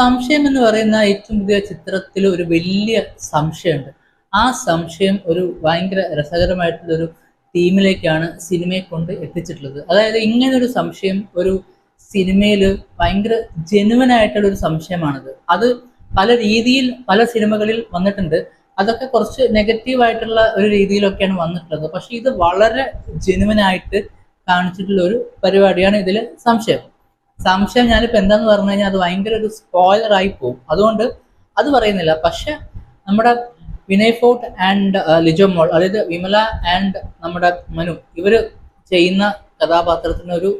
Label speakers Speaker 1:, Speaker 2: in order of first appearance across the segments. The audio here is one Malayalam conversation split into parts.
Speaker 1: സംശയം എന്ന് പറയുന്ന ഏറ്റവും പുതിയ ചിത്രത്തിൽ ഒരു വലിയ സംശയമുണ്ട്. ആ സംശയം ഒരു ഭയങ്കര രസകരമായിട്ടുള്ളൊരു തീമിലേക്കാണ് സിനിമയെ കൊണ്ട് എത്തിച്ചിട്ടുള്ളത്. അതായത് ഇങ്ങനെ ഒരു സംശയം ഒരു സിനിമയിൽ ഭയങ്കര ജെനുവൻ ആയിട്ടുള്ള ഒരു സംശയമാണത്. അത് പല രീതിയിൽ പല സിനിമകളിൽ വന്നിട്ടുണ്ട്. അതൊക്കെ കുറച്ച് നെഗറ്റീവായിട്ടുള്ള ഒരു രീതിയിലൊക്കെയാണ് വന്നിട്ടുള്ളത്. പക്ഷെ ഇത് വളരെ ജെനുവൻ കാണിച്ചിട്ടുള്ള ഒരു പരിപാടിയാണ് ഇതിൽ സംശയം. സംശയം ഞാനിപ്പോ എന്താന്ന് പറഞ്ഞു കഴിഞ്ഞാൽ അത് ഭയങ്കര ഒരു സ്പോയിലർ ആയി പോകും അതുകൊണ്ട് അത് പറയുന്നില്ല. പക്ഷെ നമ്മുടെ വിനയ് ഫോർട്ട് ആൻഡ് ലിജോ മോൾ അതായത് വിമല ആൻഡ് നമ്മുടെ മനു ഇവർ ചെയ്യുന്ന കഥാപാത്രത്തിന് ഒരു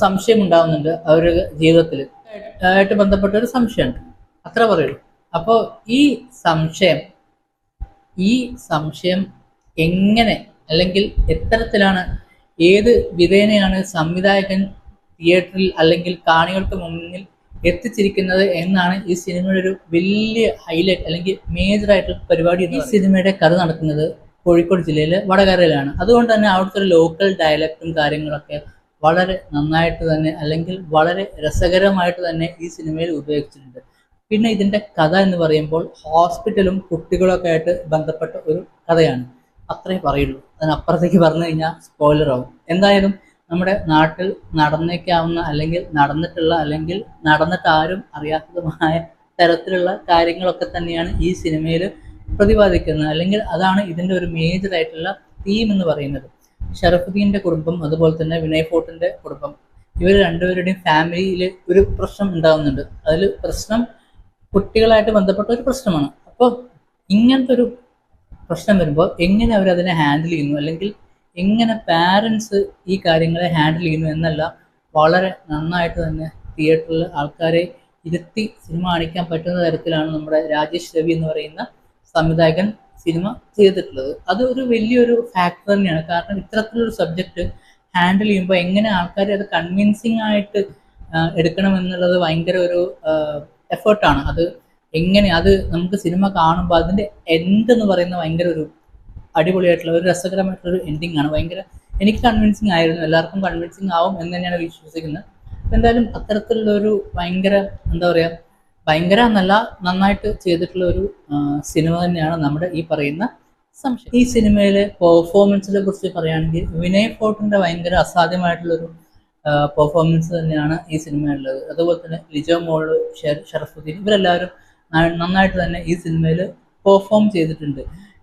Speaker 1: സംശയം ഉണ്ടാവുന്നുണ്ട് അവരുടെ ജീവിതത്തിൽ ആയിട്ട് ബന്ധപ്പെട്ട ഒരു സംശയമുണ്ട്. അത്ര പറയുള്ളൂ. അപ്പോൾ ഈ സംശയം ഈ സംശയം എങ്ങനെ അല്ലെങ്കിൽ എത്തരത്തിലാണ് ഏത് വിധേനയാണ് സംവിധായകൻ തിയേറ്ററിൽ അല്ലെങ്കിൽ കാണികൾക്ക് മുന്നിൽ എത്തിച്ചിരിക്കുന്നത് എന്നാണ് ഈ സിനിമയുടെ ഒരു വലിയ ഹൈലൈറ്റ് അല്ലെങ്കിൽ മേജർ ആയിട്ടുള്ള പരിപാടി ഈ സിനിമയുടെ കഥ നടക്കുന്നത് കോഴിക്കോട് ജില്ലയിലെ വടകരയിലാണ്. അതുകൊണ്ട് തന്നെ അവിടുത്തെ ഒരു ലോക്കൽ ഡയലക്റ്റും കാര്യങ്ങളൊക്കെ വളരെ നന്നായിട്ട് തന്നെ അല്ലെങ്കിൽ വളരെ രസകരമായിട്ട് തന്നെ ഈ സിനിമയിൽ ഉപയോഗിച്ചിട്ടുണ്ട്. പിന്നെ ഇതിന്റെ കഥ എന്ന് പറയുമ്പോൾ ഹോസ്പിറ്റലും കുട്ടികളൊക്കെ ആയിട്ട് ബന്ധപ്പെട്ട ഒരു കഥയാണ്. അത്രേ പറയുള്ളൂ. അതിനപ്പുറത്തേക്ക് പറഞ്ഞു കഴിഞ്ഞാൽ സ്പോയിലറാവും എന്തായാലും നമ്മുടെ നാട്ടിൽ നടന്നേക്കാവുന്ന അല്ലെങ്കിൽ നടന്നിട്ടുള്ള അല്ലെങ്കിൽ നടന്നിട്ട് ആരും അറിയാത്തതുമായ തരത്തിലുള്ള കാര്യങ്ങളൊക്കെ തന്നെയാണ് ഈ സിനിമയിൽ പ്രതിപാദിക്കുന്നത്. അല്ലെങ്കിൽ അതാണ് ഇതിന്റെ ഒരു മേജർ ആയിട്ടുള്ള തീം എന്ന് പറയുന്നത്. ഷറഫുദ്ദീന്റെ കുടുംബം അതുപോലെ തന്നെ വിനയ് ഫോർട്ടിന്റെ കുടുംബം. ഇവർ രണ്ടുപേരുടെയും ഫാമിലിയിൽ ഒരു പ്രശ്നം ഉണ്ടാകുന്നുണ്ട് അതിൽ പ്രശ്നം കുട്ടികളായിട്ട് ബന്ധപ്പെട്ട ഒരു പ്രശ്നമാണ്. അപ്പോൾ ഇങ്ങനത്തെ ഒരു പ്രശ്നം വരുമ്പോൾ എങ്ങനെ അവർ അതിനെ ഹാൻഡിൽ ചെയ്യുന്നു? അല്ലെങ്കിൽ എങ്ങനെ പാരൻസ് ഈ കാര്യങ്ങളെ ഹാൻഡിൽ ചെയ്യുന്നു എന്നല്ല വളരെ നന്നായിട്ട് തന്നെ തിയേറ്ററിൽ ആൾക്കാരെ ഇരുത്തി സിനിമ കാണിക്കാൻ പറ്റുന്ന തരത്തിലാണ് നമ്മുടെ രാജേഷ് രവി എന്ന് പറയുന്ന സംവിധായകൻ സിനിമ ചെയ്തിട്ടുള്ളത്. അത് ഒരു വലിയൊരു ഫാക്ടർ തന്നെയാണ്. കാരണം ഇത്തരത്തിലൊരു സബ്ജക്റ്റ് ഹാൻഡിൽ ചെയ്യുമ്പോൾ എങ്ങനെ ആൾക്കാരെ അത് കൺവിൻസിങ് ആയിട്ട് എടുക്കണം എന്നുള്ളത് ഭയങ്കര ഒരു എഫേർട്ടാണ് അത് എങ്ങനെ അത് നമുക്ക് സിനിമ കാണുമ്പോൾ അതിന്റെ എൻഡ് എന്ന് പറയുന്ന ഭയങ്കര ഒരു അടിപൊളിയായിട്ടുള്ള ഒരു രസകരമായിട്ടുള്ള ഒരു എൻഡിങ് ആണ്. ഭയങ്കര എനിക്ക് കൺവിൻസിങ് ആയിരുന്നു. എല്ലാവർക്കും കൺവിൻസിങ് ആവും എന്ന് തന്നെയാണ് വിശ്വസിക്കുന്നത്. അപ്പം എന്തായാലും അത്തരത്തിലുള്ള ഒരു ഭയങ്കര എന്താ പറയുക ഭയങ്കര എന്നല്ല നന്നായിട്ട് ചെയ്തിട്ടുള്ള ഒരു സിനിമ തന്നെയാണ് നമ്മുടെ ഈ പറയുന്ന സംശയം. ഈ സിനിമയിലെ പെർഫോമൻസിനെ കുറിച്ച് പറയുകയാണെങ്കിൽ വിനയ് ഫോർട്ടിന്റെ ഭയങ്കര അസാധ്യമായിട്ടുള്ളൊരു പെർഫോമൻസ് തന്നെയാണ് ഈ സിനിമയിലുള്ളത്. അതുപോലെ തന്നെ ലിജോ ഷെർ- ഷറഫുദ്ദീൻ ഇവരെല്ലാവരും നന്നായിട്ട് തന്നെ ഈ സിനിമയിൽ പെർഫോം ചെയ്തിട്ടുണ്ട്.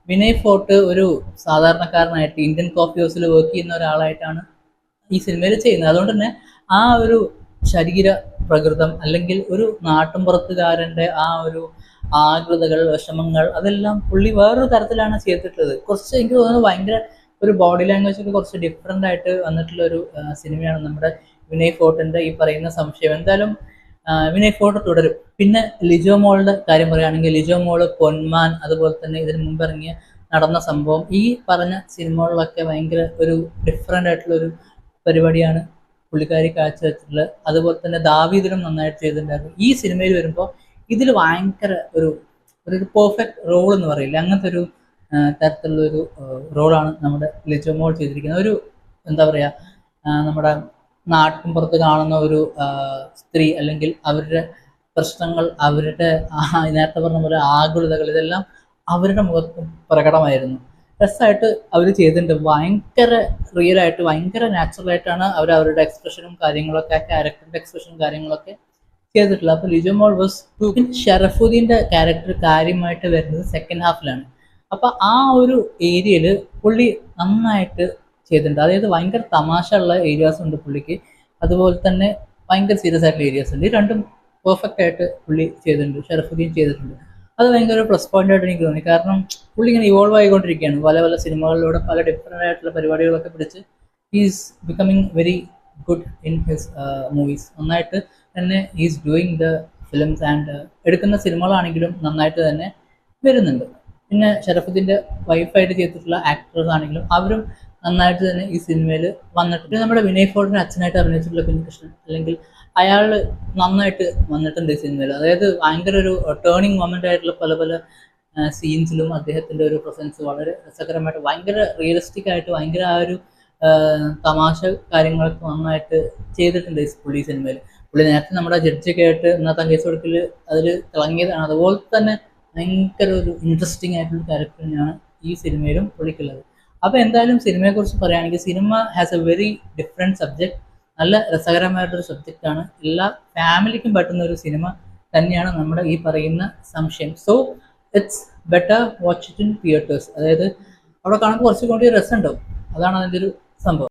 Speaker 1: വിനയ് ഫോർട്ട് ഒരു സാധാരണക്കാരനായിട്ട് ഇന്ത്യൻ കോഫി ഹൗസിൽ വർക്ക് ചെയ്യുന്ന ഒരാളായിട്ടാണ് ഈ സിനിമയിൽ ചെയ്യുന്നത്. അതുകൊണ്ട് തന്നെ ആ ഒരു ശരീര പ്രകൃതം അല്ലെങ്കിൽ ഒരു നാട്ടുംപുറത്തുകാരന്റെ ആ ഒരു ആകൃതകൾ വിഷമങ്ങൾ അതെല്ലാം പുള്ളി വേറൊരു തരത്തിലാണ് ചെയ്തിട്ടുള്ളത്. കുറച്ച് എനിക്ക് തോന്നുന്നു ഭയങ്കര ഒരു ബോഡി ലാംഗ്വേജ് ഒക്കെ കുറച്ച് ഡിഫറെന്റ് ആയിട്ട് വന്നിട്ടുള്ള ഒരു സിനിമയാണ് നമ്മുടെ വിനയ് ഫോർട്ടിന്റെ ഈ പറയുന്ന സംശയം. എന്തായാലും വിനയ് ഫോട്ടോ തുടരും. പിന്നെ ലിജോ മോളുടെ കാര്യം പറയുകയാണെങ്കിൽ ലിജോ മോൾ പൊന്മാൻ അതുപോലെ തന്നെ ഇതിന് മുമ്പ് ഇറങ്ങിയ നടന്ന സംഭവം. ഈ പറഞ്ഞ സിനിമകളിലൊക്കെ ഭയങ്കര ഒരു ഡിഫറെന്റ് ആയിട്ടുള്ള ഒരു പരിപാടിയാണ് പുള്ളിക്കാരി കാഴ്ചവെച്ചിട്ടുള്ളത്. അതുപോലെ തന്നെ ദാവീദിനും നന്നായിട്ട് ചെയ്തിട്ടുണ്ടായിരുന്നു. ഈ സിനിമയിൽ വരുമ്പോൾ ഇതിൽ ഭയങ്കര ഒരു ഒരു പെർഫെക്റ്റ് റോൾ എന്ന് പറയില്ല. അങ്ങനത്തെ ഒരു തരത്തിലുള്ള ഒരു റോളാണ് നമ്മുടെ ലിജോ മോൾ ചെയ്തിരിക്കുന്നത്. ഒരു എന്താ പറയുക നമ്മുടെ നാട്ടിൻ പുറത്ത് കാണുന്ന ഒരു സ്ത്രീ അല്ലെങ്കിൽ അവരുടെ പ്രശ്നങ്ങൾ അവരുടെ നേരത്തെ പറഞ്ഞ പോലെ ആകുലതകൾ ഇതെല്ലാം അവരുടെ മുഖത്ത് പ്രകടമായിരുന്നു. രസമായിട്ട് അവർ ചെയ്തിട്ടുണ്ട്. ഭയങ്കര റിയൽ ആയിട്ട് ഭയങ്കര നാച്ചുറൽ ആയിട്ടാണ് അവർ അവരുടെ എക്സ്പ്രഷനും കാര്യങ്ങളൊക്കെ ക്യാരക്ടറിന്റെ എക്സ്പ്രഷനും കാര്യങ്ങളൊക്കെ ചെയ്തിട്ടുള്ളത്. അപ്പോൾ ലിജോ മോൾ വാസ് ഷറഫുദ്ദീന്റെ ക്യാരക്ടർ കാര്യമായിട്ട് വരുന്നത് സെക്കൻഡ് ഹാഫിലാണ് അപ്പോൾ ആ ഒരു ഏരിയയിൽ പുള്ളി നന്നായിട്ട് ചെയ്തിട്ടുണ്ട്. അതായത് ഭയങ്കര തമാശ ഉള്ള ഏരിയാസ് ഉണ്ട് പുള്ളിക്ക്. അതുപോലെ തന്നെ ഭയങ്കര സീരിയസ് ആയിട്ടുള്ള ഏരിയാസ് ഉണ്ട്. ഈ രണ്ടും പെർഫെക്റ്റ് ആയിട്ട് പുള്ളി ചെയ്തിട്ടുണ്ട്. ഷറഫുദ്ദീൻ ചെയ്തിട്ടുണ്ട്. അത് ഭയങ്കര ഒരു പ്ലസ് പോയിന്റ് ആയിട്ട് എനിക്ക് തോന്നി. കാരണം പുള്ളി ഇങ്ങനെ ഇവോൾവ് ആയിക്കൊണ്ടിരിക്കുകയാണ്. പല പല സിനിമകളിലൂടെ പല ഡിഫറെന്റ് ആയിട്ടുള്ള പരിപാടികളൊക്കെ പിടിച്ച് is becoming very good in his movies നന്നായിട്ട് തന്നെ is doing the films and എടുക്കുന്ന സിനിമകളാണെങ്കിലും നന്നായിട്ട് തന്നെ വരുന്നുണ്ട്. പിന്നെ ഷറഫുദ്ദീന്റെ വൈഫായിട്ട് ചെയ്തിട്ടുള്ള ആക്ടേഴ്സ് ആണെങ്കിലും അവരും നന്നായിട്ട് തന്നെ ഈ സിനിമയിൽ വന്നിട്ടുണ്ട്. നമ്മുടെ വിനയ് ഫോർഡിന് അച്ഛനായിട്ട് അഭിനയിച്ചിട്ടുള്ള കുഞ്ഞികൃഷ്ണൻ അല്ലെങ്കിൽ അയാൾ നന്നായിട്ട് വന്നിട്ടുണ്ട് ഈ സിനിമയിൽ അതായത് ഭയങ്കര ഒരു ടേണിങ് മൊമെന്റ് ആയിട്ടുള്ള പല പല സീൻസിലും അദ്ദേഹത്തിന്റെ ഒരു പ്രസൻസ് വളരെ രസകരമായിട്ട് ഭയങ്കര റിയലിസ്റ്റിക് ആയിട്ട് ഭയങ്കര ആ ഒരു തമാശ കാര്യങ്ങളൊക്കെ നന്നായിട്ട് ചെയ്തിട്ടുണ്ട് ഈ പുള്ളി സിനിമയിൽ പുള്ളി നേരത്തെ നമ്മുടെ ജഡ്ജൊക്കെ ആയിട്ട് ഇന്നത്തെ കേസ് കൊടുക്കൽ അതിൽ തിളങ്ങിയതാണ്. അതുപോലെ തന്നെ ഭയങ്കര ഒരു ഇൻട്രസ്റ്റിംഗ് ആയിട്ടുള്ള ക്യാരക്ടർ തന്നെയാണ് ഈ സിനിമയിലും പുള്ളിക്കുള്ളത്. അപ്പോൾ എന്തായാലും സിനിമയെക്കുറിച്ച് പറയുകയാണെങ്കിൽ cinema has a very different subject നല്ല രസകരമായിട്ടൊരു ആണ്. എല്ലാ ഫാമിലിക്കും പറ്റുന്ന ഒരു സിനിമ തന്നെയാണ് നമ്മുടെ ഈ പറയുന്ന സംശയം. So it's better watch it in theatres അതായത് അവിടെ കാണുമ്പോൾ കുറച്ചും കൂടി രസമുണ്ടാവും. അതാണ് അതിന്റെ ഒരു സംഭവം.